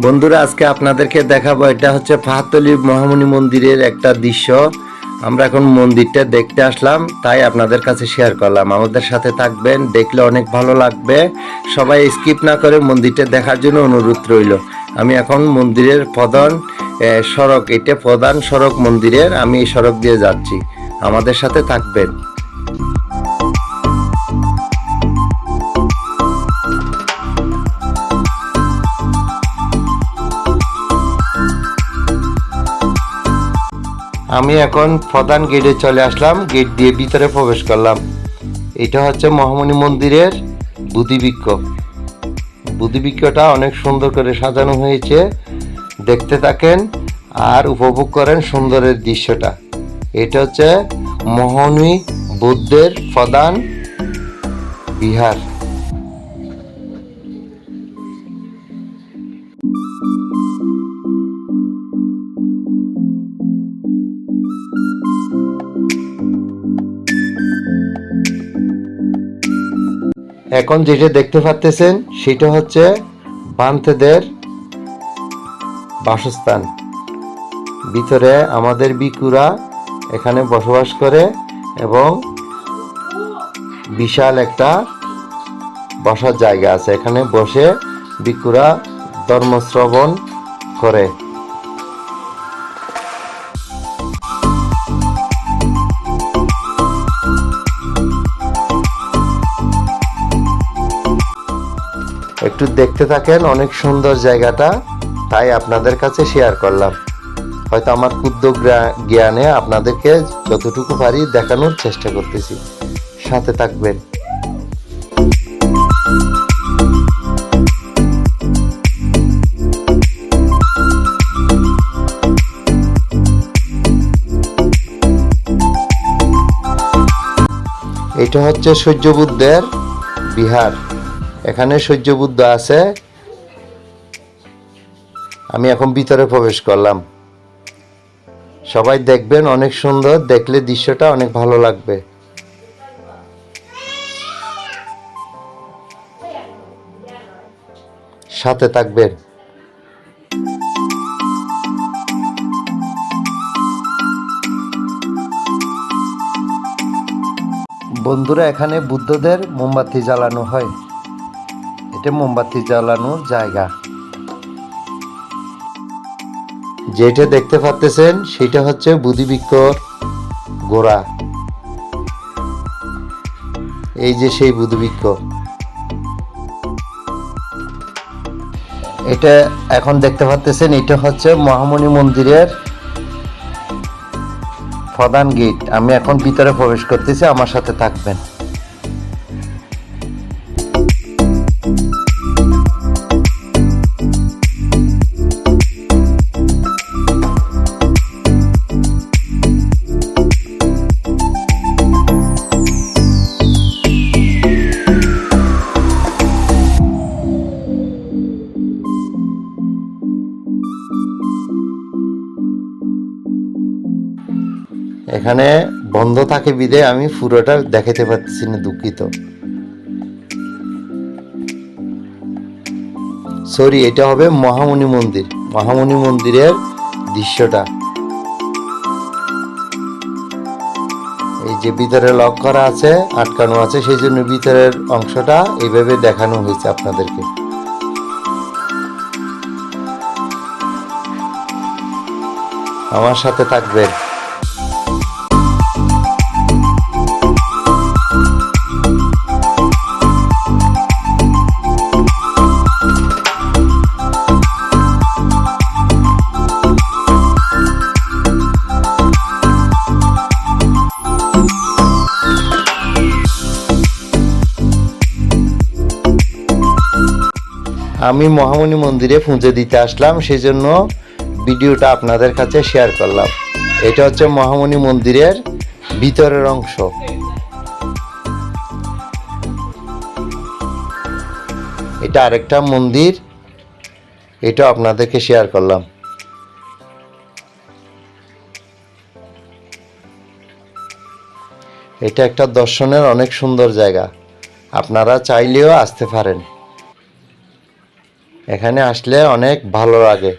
বন্ধুরা, আজকে আপনাদেরকে দেখাবো, এটা হচ্ছে ফাহাতলি মহামণি মন্দিরের একটা দৃশ্য। আমরা এখন মন্দিরটা দেখতে আসলাম, তাই আপনাদের কাছে শেয়ার করলাম। আমাদের সাথে থাকবেন, দেখলে অনেক ভালো লাগবে। সবাই স্কিপ না করে মন্দিরটা দেখার জন্য অনুরোধ রইল। আমি এখন মন্দিরের প্রধান সড়ক, এটা প্রধান সড়ক মন্দিরের, আমি এই সড়ক দিয়ে যাচ্ছি। আমাদের সাথে থাকবেন। আমি এখন প্রধান গেটে চলে আসলাম গেট দিয়ে ভিতরে প্রবেশ করলাম। এটা হচ্ছে মহামণি মন্দিরের বুদ্ধিবৃক্ষ বুদ্ধিবৃক্ষটা অনেক সুন্দর করে সাজানো হয়েছে। দেখতে থাকেন আর উপভোগ করেন সুন্দরের দৃশ্যটা। এটা হচ্ছে মোহনী বুদ্ধের প্রধান বিহার। এখন যেটা দেখতে পাচ্তেছেন সেটা হচ্ছে বান্তেদের বাসস্থান। ভিতরে আমাদের বিকুরা এখানে বসবাস করে এবং বিশাল একটা বসার জায়গা আছে। এখানে বসে বিকুরা ধর্মশ্রবণ করে। একটু দেখতে থাকেন অনেক সুন্দর জায়গাটা, তাই আপনাদের কাছে শেয়ার করলাম। হয়তো আমার ক্ষুদ্র জ্ঞানে আপনাদেরকে যতটুকু পারি দেখানোর চেষ্টা করতেছি। সাথে থাকবেন। এটা হচ্ছে সূর্য বুদ্ধের বিহার। এখানে সূর্য বুদ্ধ আছে। আমি এখন ভিতরে প্রবেশ করলাম। সবাই দেখবেন অনেক সুন্দর, দেখলে দৃশ্যটা অনেক ভালো লাগবে। সাথে থাকবেন। বন্ধুরা, এখানে বুদ্ধদের মোমবাতি জ্বালানো হয়। এটা মোমবাতি জ্বালানোর জায়গা। যেটা দেখতে পাচ্তেছেন, সেটা হচ্ছে বুধিবৃক্ষর গোড়া এই যে সেই বুধিবৃক্ষ এটা এখন দেখতে পাচ্তেছেন, এটা হচ্ছে মহামণি মন্দিরের প্রধান গেট। আমি এখন ভিতরে প্রবেশ করতেছি, আমার সাথে থাকবেন। এখানে বন্ধ থাকে বিদে, আমি পুরোটা দেখাতে পারতেছি না, দুঃখিত। সরি এটা হবে মহামণি মন্দির। মহামণি মন্দিরের দৃশ্যটা। এই যে ভিতরে লক করা আছে, আটকানো আছে, সেই জন্য ভিতরের অংশটা এইভাবে দেখানো হয়েছে আপনাদেরকে। আমার সাথে থাকবেন। আমি মহামণি মন্দিরে পুজো দিতে আসলাম সেই জন্য ভিডিওটা আপনাদের কাছে শেয়ার করলাম। এটা হচ্ছে মহামণি মন্দিরের ভিতরের অংশ। এটা আরেকটা মন্দির এটা আপনাদেরকে শেয়ার করলাম। এটা একটা দর্শনের অনেক সুন্দর জায়গা। আপনারা চাইলেও আসতে পারেন। এখানে আসলে অনেক ভালো লাগে।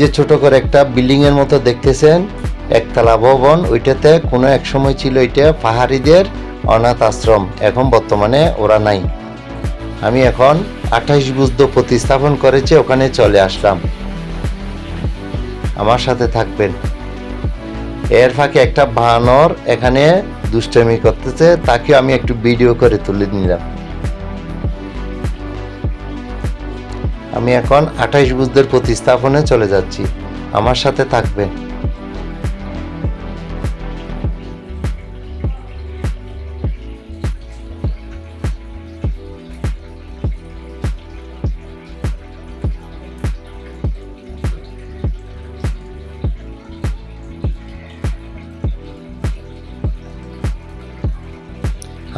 যে ছোট করে একটা বিল্ডিং এর মতো দেখতেছেন, একতলা ভবন, ওইটাতে কোনো এক সময় ছিল এটা পাহাড়িদের অনাথ আশ্রম, এখন বর্তমানে ওরা নাই। আমি এখন আঠাইশ বুদ্ধ প্রতিস্থাপন করেছে, ওখানে চলে আসলাম। আমার সাথে থাকবেন। এর ফাঁকে একটা বানর এখানে দুষ্টামি করতেছে তাকে আমি একটু ভিডিও করে তুলে নিলাম। আমি এখন আঠাইশ বুদ্ধের প্রতিস্থাপনে চলে যাচ্ছি। আমার সাথে থাকবেন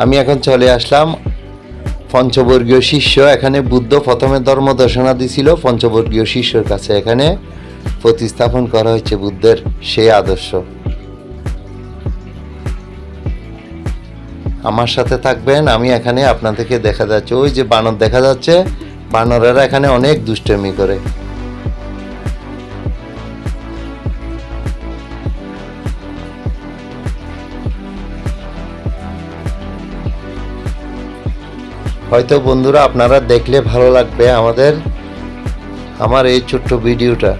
আমি এখন চলে আসলাম পঞ্চবর্গীয় শিষ্য এখানে বুদ্ধ প্রথমে ধর্ম দর্শনা দিছিল, পঞ্চবর্গীয় শিষ্যর কাছে এখানে প্রতিস্থাপন করা হয়েছে বুদ্ধের সেই আদর্শ। আমার সাথে থাকবেন, আমি এখানে আপনাদেরকে দেখা যাচ্ছে, ওই যে বানর দেখা যাচ্ছে, বানরেরা এখানে অনেক দুষ্টমি করে। হয়তো বন্ধুরা আপনারা দেখলে ভালো লাগবে আমাদের, আমার এই ছোট্ট ভিডিওটা।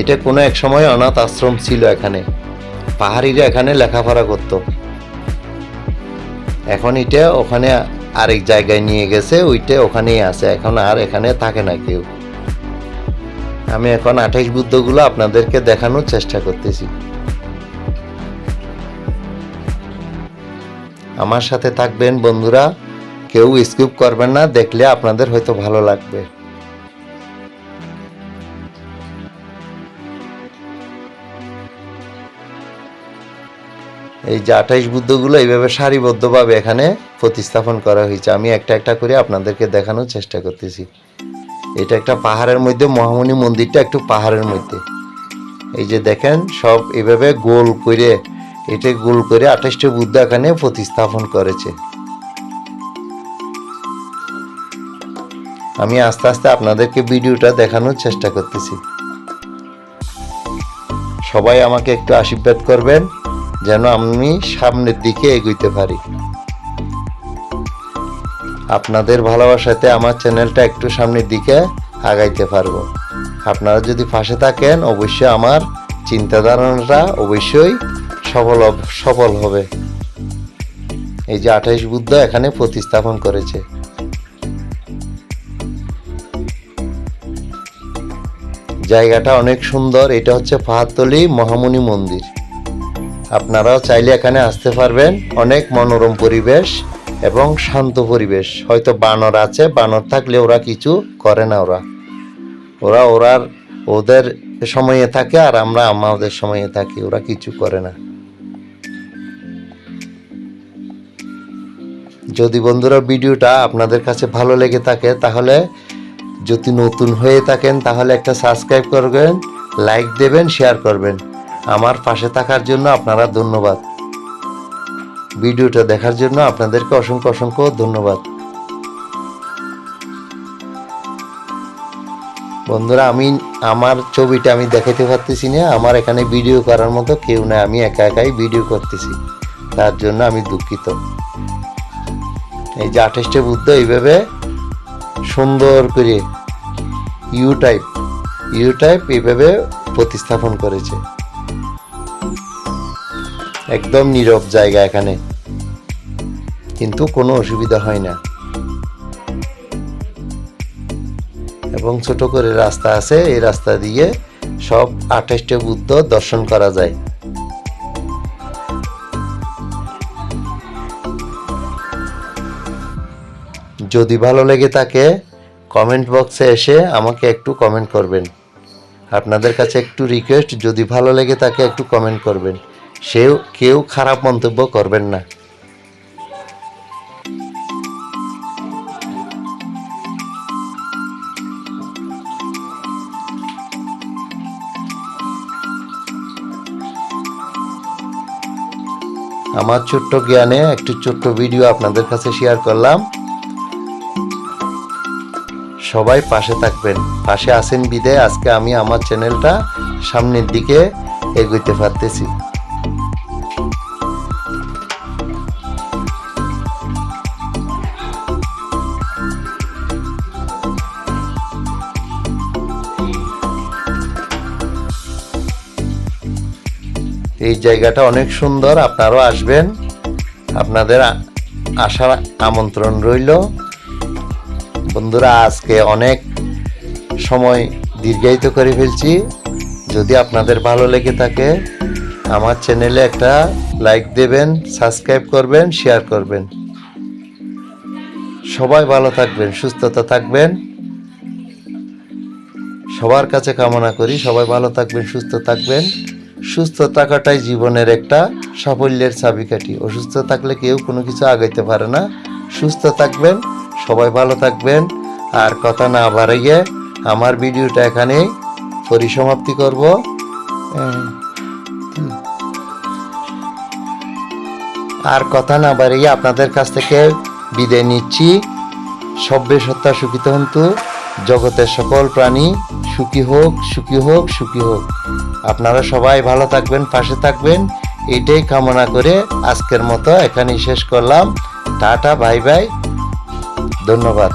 এটা কোনো এক সময় অনাথ আশ্রম ছিল এখানে। পাহাড়িরা এখানে লেখাপড়া করতো। এখন এটা ওখানে আরেক জায়গায় নিয়ে গেছে, ওইটা ওখানেই আছে। এখন আর এখানে থাকে না কেউ। আমি এখন আঠাইশ বুদ্ধগুলো আপনাদেরকে দেখানোর চেষ্টা করতেছি। আমার সাথে থাকবেন বন্ধুরা। কেউ স্কিপ করবেন না, দেখলে আপনাদের হয়তো ভালো লাগবে। এই যে আঠাইশ বুদ্ধগুলো এইভাবে সারিবদ্ধভাবে এখানে প্রতিস্থাপন করা হয়েছে। আমি একটা একটা করে আপনাদেরকে দেখানোর চেষ্টা করতেছি। এটা একটা পাহাড়ের মধ্যে, মহামণি মন্দিরটা একটু পাহাড়ের মধ্যে। এই যে দেখেন, সব এভাবে গোল করে এটা গোল করে আঠাশটা বুদ্ধ এখানে প্রতিস্থাপন করেছে। আমি আস্তে আস্তে আপনাদেরকে ভিডিওটা দেখানোর চেষ্টা করতেছি। সবাই আমাকে একটু আশীর্বাদ করবেন, যেন আমি সামনের দিকে এগোইতে পারি। আপনাদের ভালোবাসাতে আমার চ্যানেলটা একটু সামনের দিকে আগাইতে পারব। আপনারা যদি পাশে থাকেন, অবশ্যই আমার চিন্তাধারণাটা অবশ্যই সফল সফল হবে। এই যে আঠাইশ বুদ্ধ এখানে প্রতিস্থাপন করেছে। জায়গাটা অনেক সুন্দর, এটা হচ্ছে পাহাড়তলি মহামুনি মন্দির। আপনারাও চাইলে এখানে আসতে পারবেন, অনেক মনোরম পরিবেশ এবং শান্ত পরিবেশ। হয়তো বানর আছে, বানর থাকলে ওরা কিছু করে না ওরা। ওরা ওরার, ওদের সময়ে থাকে আর আমরা আমাদের সময়ে থাকি, ওরা কিছু করে না। যদি বন্ধুরা ভিডিওটা আপনাদের কাছে ভালো লেগে থাকে, তাহলে যদি নতুন হয়ে থাকেন, তাহলে একটা সাবস্ক্রাইব করবেন লাইক দেবেন শেয়ার করবেন। আমার পাশে থাকার জন্য আপনারা ধন্যবাদ। ভিডিওটা দেখার জন্য আপনাদেরকে অসংখ্য অসংখ্য ধন্যবাদ। বন্ধুরা, আমি, আমার ছবিটা আমি দেখাতে পারতেছি না, আমার এখানে ভিডিও করার মতো কেউ না আমি একা একাই ভিডিও করতেছি। তার জন্য আমি দুঃখিত। এই যে আঠাশটা বুদ্ধ, এইভাবে সুন্দর করে ইউ টাইপ ইউ টাইপ এইভাবে প্রতিস্থাপন করেছে। একদম নীরব জায়গা এখানে। কিন্তু কোনো অসুবিধা হয় না। এবং ছোট করে রাস্তা আছে, এই রাস্তা দিয়ে সব আঠাশটি বুদ্ধ দর্শন করা যায়। যদি ভালো লেগে থাকে কমেন্ট বক্সে এসে আমাকে একটু কমেন্ট করবেন। আপনাদের কাছে একটু রিকোয়েস্ট যদি ভালো লেগে থাকে একটু কমেন্ট করবেন। সেও, কেউ খারাপ মন্তব্য করবেন না। আমার ছোট্ট জ্ঞানে একটি ছোট্ট ভিডিও আপনাদের কাছে শেয়ার করলাম। সবাই পাশে থাকবেন। পাশে আসেন বিদে আজকে আমি আমার চ্যানেলটা সামনের দিকে এগোতে পারতেছি। এই জায়গাটা অনেক সুন্দর। আপনারাও আসবেন। আপনাদের আসার আমন্ত্রণ রইল। বন্ধুরা, আজকে অনেক সময় দীর্ঘায়িত করে ফেলছি। যদি আপনাদের ভালো লেগে থাকে, আমার চ্যানেলে একটা লাইক দেবেন, সাবস্ক্রাইব করবেন, শেয়ার করবেন। সবাই ভালো থাকবেন, সুস্থতা থাকবেন। সবার কাছে কামনা করি, সবাই ভালো থাকবেন, সুস্থ থাকবেন। সুস্থ থাকাটাই জীবনের একটা সাফল্যের চাবিকাঠি। অসুস্থ থাকলে কেউ কোনো কিছু আগাইতে পারে না। সুস্থ থাকবেন সবাই ভালো থাকবেন। আর কথা না বাড়াইয়ে আমার ভিডিওটা এখানেই পরিসমাপ্তি করব। আর কথা না বাড়িয়ে আপনাদের কাছ থেকে বিদায় নিচ্ছি। সব্যে সত্তা সুখিত হন্তু জগতের সকল প্রাণী সুখী হোক সুখী হোক সুখী হোক। আপনারা সবাই ভালো থাকবেন, পাশে থাকবেন। এটাই কামনা করে আজকের মতো এখানেই শেষ করলাম। Tata, bye bye. ধন্যবাদ।